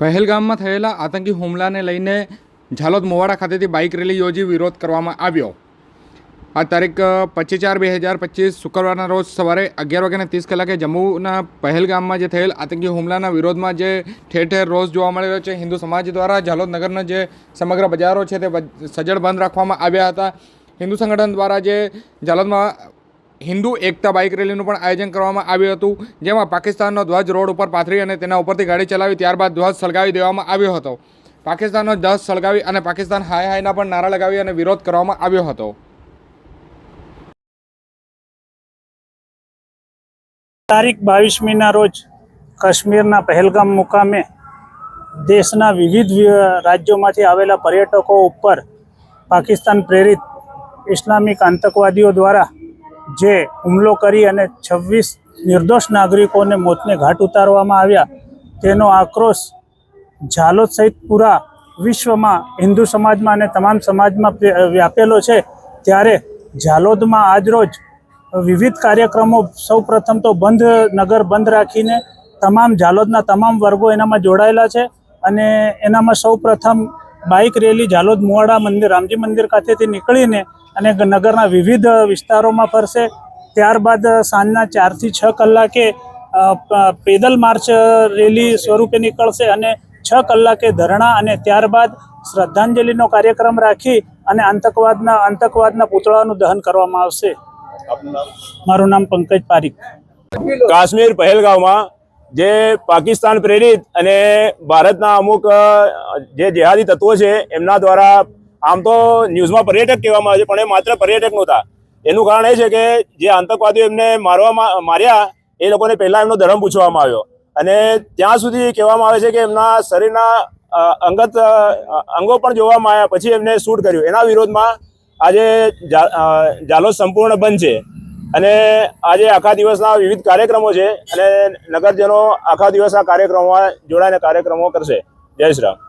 પહેલગામમાં થયેલા આતંકી હુમલાને લઈને ઝાલોદ મોવાડા ખાતેથી બાઇક રેલી યોજી વિરોધ કરવામાં આવ્યો. આ તારીખ પચીસ ચાર બે હજાર પચીસ શુક્રવારના રોજ સવારે અગિયાર વાગ્યાને ત્રીસ કલાકે જમ્મુના પહેલગામમાં જે થયેલ આતંકી હુમલાના વિરોધમાં જે ઠેર ઠેર રોષ જોવા મળી રહ્યો છે, હિન્દુ સમાજ દ્વારા ઝાલોદ નગરના જે સમગ્ર બજારો છે તે સજ્જડ બંધ રાખવામાં આવ્યા હતા. હિન્દુ સંગઠન દ્વારા જે ઝાલોદમાં હિન્દુ એકતા બાઇક રેલીનું પણ આયોજન કરવામાં આવ્યું હતું, જેમાં પાકિસ્તાનનો ધ્વજ રોડ ઉપર પાથરી અને તેના ઉપરથી ગાડી ચલાવી ત્યારબાદ ધ્વજ સળગાવી દેવામાં આવ્યો હતો. પાકિસ્તાનનો ધ્વજ સળગાવી અને પાકિસ્તાન હાય હાયના પણ નારા લગાવી અને વિરોધ કરવામાં આવ્યો હતો. તારીખ બાવીસમીના રોજ કાશ્મીરના પહેલગામ મુકામે દેશના વિવિધ રાજ્યોમાંથી આવેલા પર્યટકો ઉપર પાકિસ્તાન પ્રેરિત ઇસ્લામિક આતંકવાદીઓ દ્વારા જે હુમલો કરી અને છવ્વીસ નિર્દોષ નાગરિકોને મોતને ઘાટ ઉતારવામાં આવ્યા, તેનો આક્રોશ ઝાલોદ સહિત પૂરા વિશ્વમાં હિન્દુ સમાજમાં અને તમામ સમાજમાં વ્યાપેલો છે. ત્યારે ઝાલોદમાં આજરોજ વિવિધ કાર્યક્રમો સૌ પ્રથમ તો બંધ, નગર બંધ રાખીને તમામ ઝાલોદના તમામ વર્ગો એનામાં જોડાયેલા છે અને એનામાં સૌ પ્રથમ બાઇક રેલી ઝાલોદ મુવાડા મંદિર, રામજી મંદિર ખાતેથી નીકળીને અને નગરના વિવિધ વિસ્તારોમાં ફરશે. ત્યારબાદ સાંજના ચારથી છ કલાકે પેદલ માર્ચ રેલી સ્વરૂપે નીકળશે અને છ કલાકે ધરણા અને ત્યારબાદ શ્રદ્ધાંજલિનો કાર્યક્રમ રાખી અને આતંકવાદના આતંકવાદના પૂતળાનું દહન કરવામાં આવશે. મારું નામ પંકજ પારીખ. કાશ્મીર પહેલગામમાં જે પાકિસ્તાન પ્રેરિત અને ભારતના અમુક જે જેહાદી તત્વો છે એમના દ્વારા આમ તો ન્યૂઝમાં પર્યટક કહેવામાં આવે છે, પણ એ માત્ર પર્યટક નહોતા. એનું કારણ એ છે કે જે આતંકવાદીઓ એમને મારવામાં, માર્યા, એ લોકોને પહેલાં એમનો ધર્મ પૂછવામાં આવ્યો. અને ત્યાં સુધી કહેવામાં આવે છે કે એમના શરીરના અંગત અંગો પણ જોવામાં આવ્યા, પછી એમને શૂટ કર્યું. એના વિરોધમાં આજે જા- ઝાલોદ સંપૂર્ણ બંધ છે. અને આજે આખા દિવસના વિવિધ કાર્યક્રમો છે અને નગરજનો આખા દિવસના કાર્યક્રમોમાં જોડાઈને કાર્યક્રમો કરશે. જય શ્રી રામ.